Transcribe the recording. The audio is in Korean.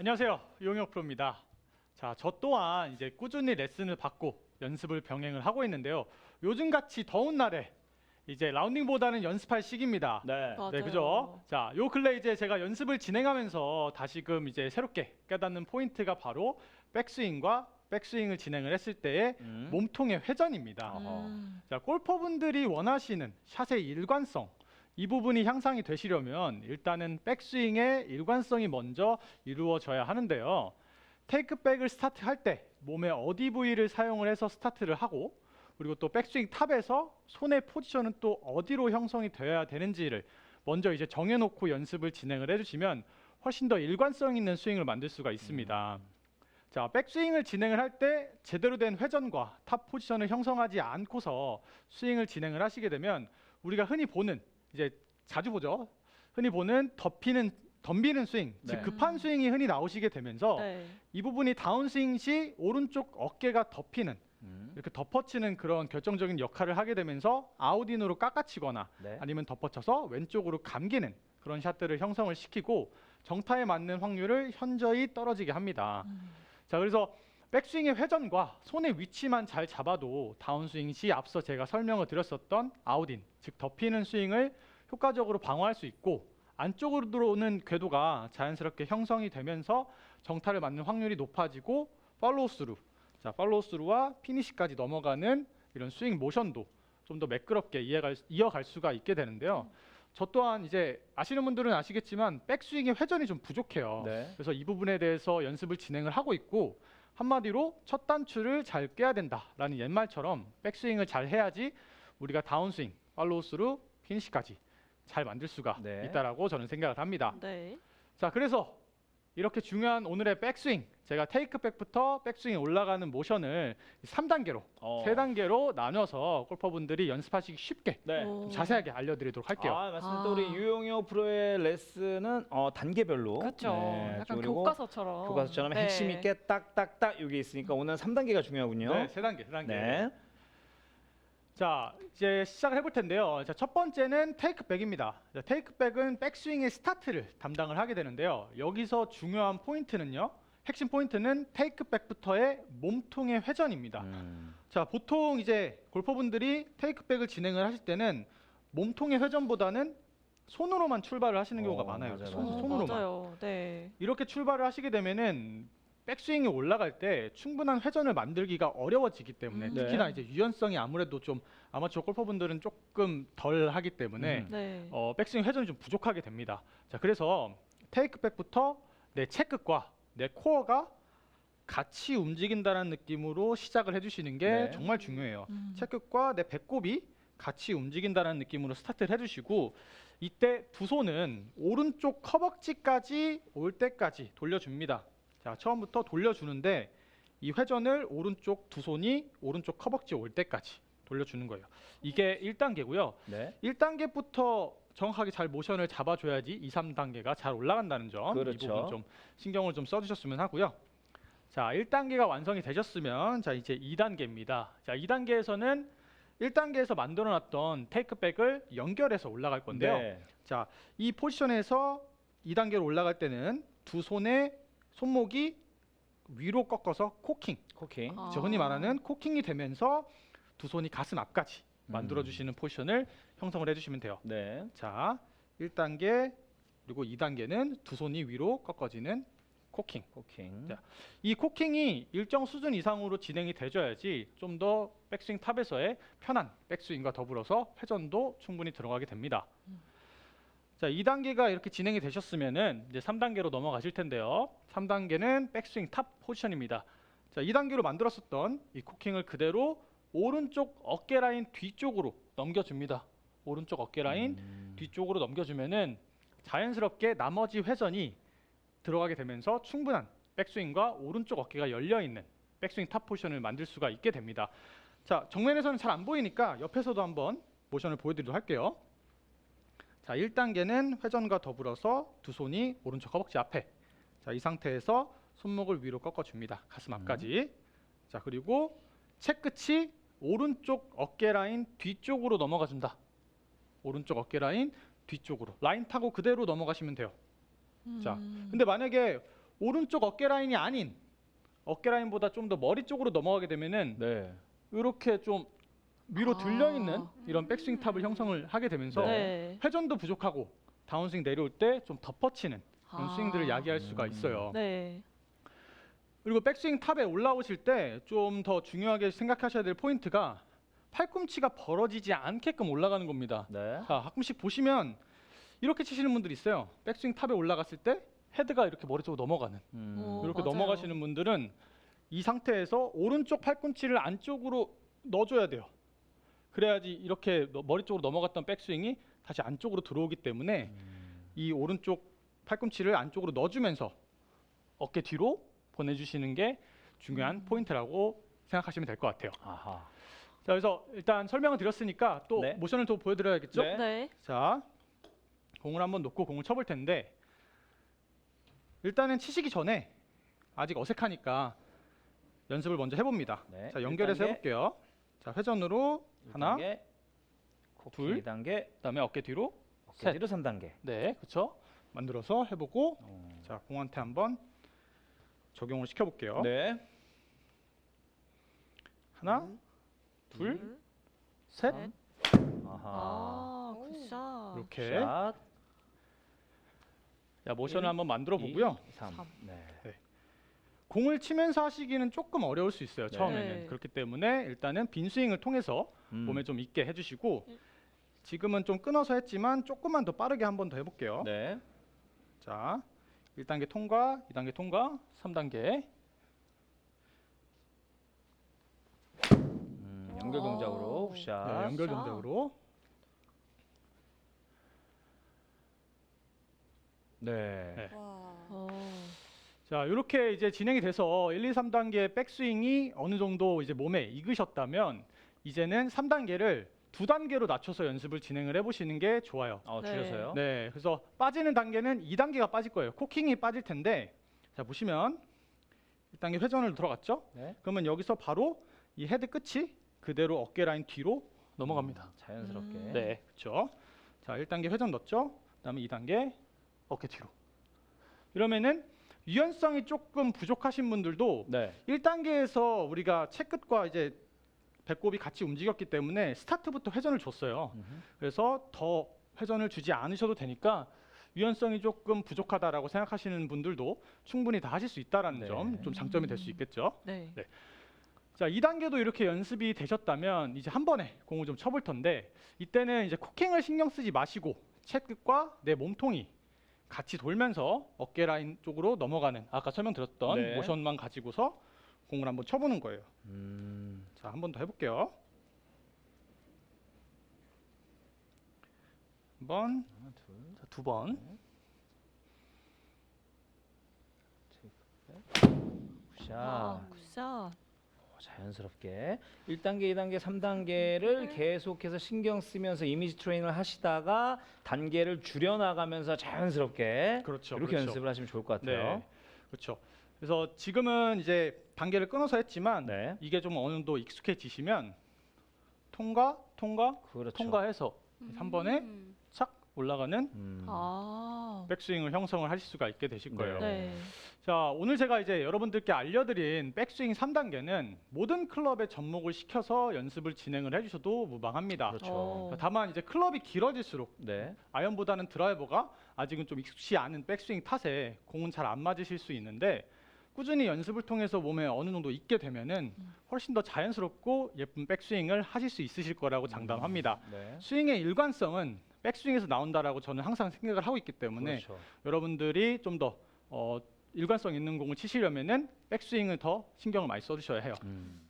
안녕하세요. 유용혁 프로입니다. 자, 저 또한 이제 꾸준히 레슨을 받고 연습을 병행을 하고 있는데요. 요즘 같이 더운 날에 이제 라운딩보다는 연습할 시기입니다. 네. 맞아요. 네, 그죠? 자, 요 근래 이제 제가 연습을 진행하면서 다시금 이제 새롭게 깨닫는 포인트가 바로 백스윙과 백스윙을 진행을 했을 때의 음. 몸통의 회전입니다. 음. 자, 골퍼분들이 원하시는 샷의 일관성 이 부분이 향상이 되시려면 일단은 백스윙의 일관성이 먼저 이루어져야 하는데요. 테이크백을 스타트할 때 몸의 어디 부위를 사용을 해서 스타트를 하고 그리고 또 백스윙 탑에서 손의 포지션은 또 어디로 형성이 되어야 되는지를 먼저 이제 정해놓고 연습을 진행을 해주시면 훨씬 더 일관성 있는 스윙을 만들 수가 있습니다. 자, 백스윙을 진행을 할 때 제대로 된 회전과 탑 포지션을 형성하지 않고서 스윙을 진행을 하시게 되면 우리가 흔히 보는 이제 자주 보죠. 흔히 보는 덮이는 덤비는 스윙, 네. 즉 급한 스윙이 흔히 나오시게 되면서 네. 이 부분이 다운스윙 시 오른쪽 어깨가 덮이는 음. 이렇게 덮어치는 그런 결정적인 역할을 하게 되면서 아웃인으로 깎아치거나 네. 아니면 덮어쳐서 왼쪽으로 감기는 그런 샷들을 형성을 시키고 정타에 맞는 확률을 현저히 떨어지게 합니다. 음. 자, 그래서 백스윙의 회전과 손의 위치만 잘 잡아도 다운스윙 시 앞서 제가 설명을 드렸었던 아웃인, 즉 덮이는 스윙을 효과적으로 방어할 수 있고 안쪽으로 들어오는 궤도가 자연스럽게 형성이 되면서 정타를 맞는 확률이 높아지고 팔로우 스루, 자 팔로우 스루와 피니시까지 넘어가는 이런 스윙 모션도 좀 더 매끄럽게 이어갈, 이어갈 수가 있게 되는데요. 저 또한 이제 아시는 분들은 아시겠지만 백스윙의 회전이 좀 부족해요. 네. 그래서 이 부분에 대해서 연습을 진행을 하고 있고 한마디로 첫 단추를 잘 꿰야 된다라는 옛말처럼 백스윙을 잘 해야지 우리가 다운스윙, 팔로우 스루, 피니시까지 잘 만들 수가 네. 있다라고 저는 생각을 합니다. 네. 자, 그래서 이렇게 중요한 오늘의 백스윙, 제가 테이크백부터 백스윙에 올라가는 모션을 3단계로, 어. 세 3단계로 나눠서 골퍼분들이 연습하시기 쉽게 네. 오. 좀 자세하게 알려드리도록 할게요. 아, 맞습니다. 아. 또 우리 유용혁 프로의 레슨은 어, 단계별로. 그렇죠. 네, 약간 그리고 교과서처럼. 교과서처럼 네. 핵심 있게 딱딱딱 여기 있으니까 오늘 3단계가 중요하군요. 네, 세 단계, 세 단계. 네. 자, 이제 시작을 해볼 텐데요. 자, 첫 번째는 테이크백입니다. 자, 테이크백은 백스윙의 스타트를 담당을 하게 되는데요. 여기서 중요한 포인트는요. 핵심 포인트는 테이크백부터의 몸통의 회전입니다. 음. 자, 보통 이제 골퍼분들이 테이크백을 진행을 하실 때는 몸통의 회전보다는 손으로만 출발을 하시는 경우가 어, 많아요. 맞아요, 손, 맞아요. 손으로만. 맞아요. 네. 이렇게 출발을 하시게 되면은 백스윙이 올라갈 때 충분한 회전을 만들기가 어려워지기 때문에 음. 특히나 네. 이제 유연성이 아무래도 좀 아마추어 골퍼분들은 조금 덜 하기 때문에 음. 네. 어, 백스윙 회전이 좀 부족하게 됩니다. 자, 그래서 테이크백부터 내 채끝과 내 코어가 같이 움직인다는 느낌으로 시작을 해주시는 게 네. 정말 중요해요. 음. 채끝과 내 배꼽이 같이 움직인다는 느낌으로 스타트를 해주시고 이때 두 손은 오른쪽 허벅지까지 올 때까지 돌려줍니다. 자 처음부터 돌려주는데 이 회전을 오른쪽 두 손이 오른쪽 허벅지 올 때까지 돌려주는 거예요. 이게 1단계고요. 네. 1단계부터 정확하게 잘 모션을 잡아줘야지 2, 3단계가 잘 올라간다는 점. 그렇죠. 이 부분 좀 신경을 좀 써주셨으면 하고요. 자, 1단계가 완성이 되셨으면 자 이제 2단계입니다. 자, 2단계에서는 1단계에서 만들어놨던 테이크백을 연결해서 올라갈 건데요. 네. 자, 이 포지션에서 2단계로 올라갈 때는 두 손의 손목이 위로 꺾어서 코킹, 코킹. 아. 저 흔히 말하는 코킹이 되면서 두 손이 가슴 앞까지 만들어 음. 주시는 포지션을 형성을 해 주시면 돼요. 네. 자, 1단계 그리고 2단계는 두 손이 위로 꺾어지는 코킹. 코킹. 자, 이 코킹이 일정 수준 이상으로 진행이 돼줘야지 좀 더 백스윙 탑에서의 편한 백스윙과 더불어서 회전도 충분히 들어가게 됩니다. 음. 자, 2단계가 이렇게 진행이 되셨으면은 이제 3단계로 넘어가실 텐데요. 3단계는 백스윙 탑 포지션입니다. 자, 2단계로 만들었었던 이 코킹을 그대로 오른쪽 어깨 라인 뒤쪽으로 넘겨 줍니다. 오른쪽 어깨 라인 음. 뒤쪽으로 넘겨 주면은 자연스럽게 나머지 회전이 들어가게 되면서 충분한 백스윙과 오른쪽 어깨가 열려 있는 백스윙 탑 포지션을 만들 수가 있게 됩니다. 자 정면에서는 잘 안 보이니까 옆에서도 한번 모션을 보여드리도록 할게요. 자 1단계는 회전과 더불어서 두 손이 오른쪽 허벅지 앞에 자 이 상태에서 손목을 위로 꺾어 줍니다. 가슴 앞까지. 자 그리고 채 끝이 오른쪽 어깨 라인 뒤쪽으로 넘어가 준다. 오른쪽 어깨 라인 뒤쪽으로 라인 타고 그대로 넘어가시면 돼요. 자, 음. 근데 만약에 오른쪽 어깨 라인이 아닌 어깨 라인보다 좀 더 머리 쪽으로 넘어가게 되면은 네. 이렇게 좀 위로 아. 들려 있는 이런 백스윙 탑을 형성을 하게 되면서 네. 회전도 부족하고 다운스윙 내려올 때 좀 덮어치는 그런 아. 스윙들을 야기할 수가 음. 있어요. 네. 그리고 백스윙 탑에 올라오실 때 좀 더 중요하게 생각하셔야 될 포인트가 팔꿈치가 벌어지지 않게끔 올라가는 겁니다. 네. 자, 가끔씩 보시면 이렇게 치시는 분들이 있어요. 백스윙 탑에 올라갔을 때 헤드가 이렇게 머리 쪽으로 넘어가는. 음. 어, 이렇게 맞아요. 넘어가시는 분들은 이 상태에서 오른쪽 팔꿈치를 안쪽으로 넣어줘야 돼요. 그래야지 이렇게 너- 머리 쪽으로 넘어갔던 백스윙이 다시 안쪽으로 들어오기 때문에 이 오른쪽 팔꿈치를 안쪽으로 넣어주면서 어깨 뒤로 보내주시는 게 중요한 음. 포인트라고 생각하시면 될 것 같아요. 아하. 자, 그래서 일단 설명을 드렸으니까 또 네. 모션을 또 보여드려야겠죠? 네. 네. 자, 공을 한번 놓고 공을 쳐볼 텐데 일단은 치시기 전에 아직 어색하니까 연습을 먼저 해봅니다. 네. 자, 연결해서 1단계, 해볼게요. 자, 회전으로 하나, 1단계, 코킹 둘, 2단계, 그다음에 어깨 뒤로, 어깨 셋. 뒤로 3단계. 네, 그렇죠. 만들어서 해보고, 어. 자, 공한테 한번 적용을 시켜볼게요. 네. 하나, 음. 둘, 둘, 셋, 셋. 아하. 아, 오. 굿샷. 이렇게. 샷. 자, 모션을 일, 한번 만들어 보고요. 3. 삼. 네. 공을 치면서 하시기는 조금 어려울 수 있어요. 네. 처음에는 네. 그렇기 때문에 일단은 빈 스윙을 통해서 음. 몸에 좀 있게 해주시고 네. 지금은 좀 끊어서 했지만 조금만 더 빠르게 한 번 더 해볼게요. 네. 자, 1단계 통과, 2단계 통과, 3단계. 음, 연결 동작으로. 굿샷. 네, 연결 샷. 동작으로. 네. 네. 와. 어. 자, 이렇게 이제 진행이 돼서 1, 2, 3단계 백스윙이 어느 정도 이제 몸에 익으셨다면 이제는 3단계를 두 단계로 낮춰서 연습을 진행을 해보시는 게 좋아요. 어, 네. 줄여서요. 네, 그래서 빠지는 단계는 2단계가 빠질 거예요. 코킹이 빠질 텐데, 자 보시면 1단계 회전을 들어갔죠? 네. 그러면 여기서 바로 이 헤드 끝이 그대로 어깨 라인 뒤로 넘어갑니다. 음, 자연스럽게. 음. 네, 그렇죠. 자, 1단계 회전 넣었죠? 그다음에 2단계 어깨 뒤로. 이러면은 유연성이 조금 부족하신 분들도 네. 1단계에서 우리가 채끝과 이제 배꼽이 같이 움직였기 때문에 스타트부터 회전을 줬어요. 음흠. 그래서 더 회전을 주지 않으셔도 되니까 유연성이 조금 부족하다라고 생각하시는 분들도 충분히 다 하실 수 있다라는 네. 점 좀 장점이 될 수 있겠죠. 네. 네. 자, 2단계도 이렇게 연습이 되셨다면 이제 한 번에 공을 좀 쳐볼 텐데 이때는 이제 코킹을 신경 쓰지 마시고 채끝과 내 몸통이 같이 돌면서 어깨 라인 쪽으로 넘어가는 아까 설명드렸던 네. 모션만 가지고서 공을 한번 쳐보는 거예요. 음. 자, 한 번 더 해볼게요. 한 번, 하나, 둘, 자, 두 번. 굿샷. 아, 굿샷. 어, 자연스럽게 1단계, 2단계, 3단계를 네. 계속해서 신경 쓰면서 이미지 트레이닝을 하시다가 단계를 줄여 나가면서 자연스럽게 그렇죠. 이렇게 그렇죠. 연습을 하시면 좋을 것 같아요. 네, 그렇죠. 그래서 지금은 이제 단계를 끊어서 했지만 네. 이게 좀 어느 정도 익숙해지시면 통과, 통과, 그렇죠. 통과해서 한 번에 음. 착 올라가는 음. 아. 백스윙을 형성을 하실 수가 있게 되실 거예요. 네. 자, 오늘 제가 이제 여러분들께 알려드린 백스윙 3단계는 모든 클럽에 접목을 시켜서 연습을 진행을 해주셔도 무방합니다. 그렇죠. 어. 다만 이제 클럽이 길어질수록 네. 아이언보다는 드라이버가 아직은 좀 익숙치 않은 백스윙 탓에 공은 잘 안 맞으실 수 있는데 꾸준히 연습을 통해서 몸에 어느 정도 있게 되면은 음. 훨씬 더 자연스럽고 예쁜 백스윙을 하실 수 있으실 거라고 장담합니다. 네. 스윙의 일관성은 백스윙에서 나온다라고 저는 항상 생각을 하고 있기 때문에 그렇죠. 여러분들이 좀더 어, 일관성 있는 공을 치시려면은 백스윙을 더 신경을 많이 써주셔야 해요. 음.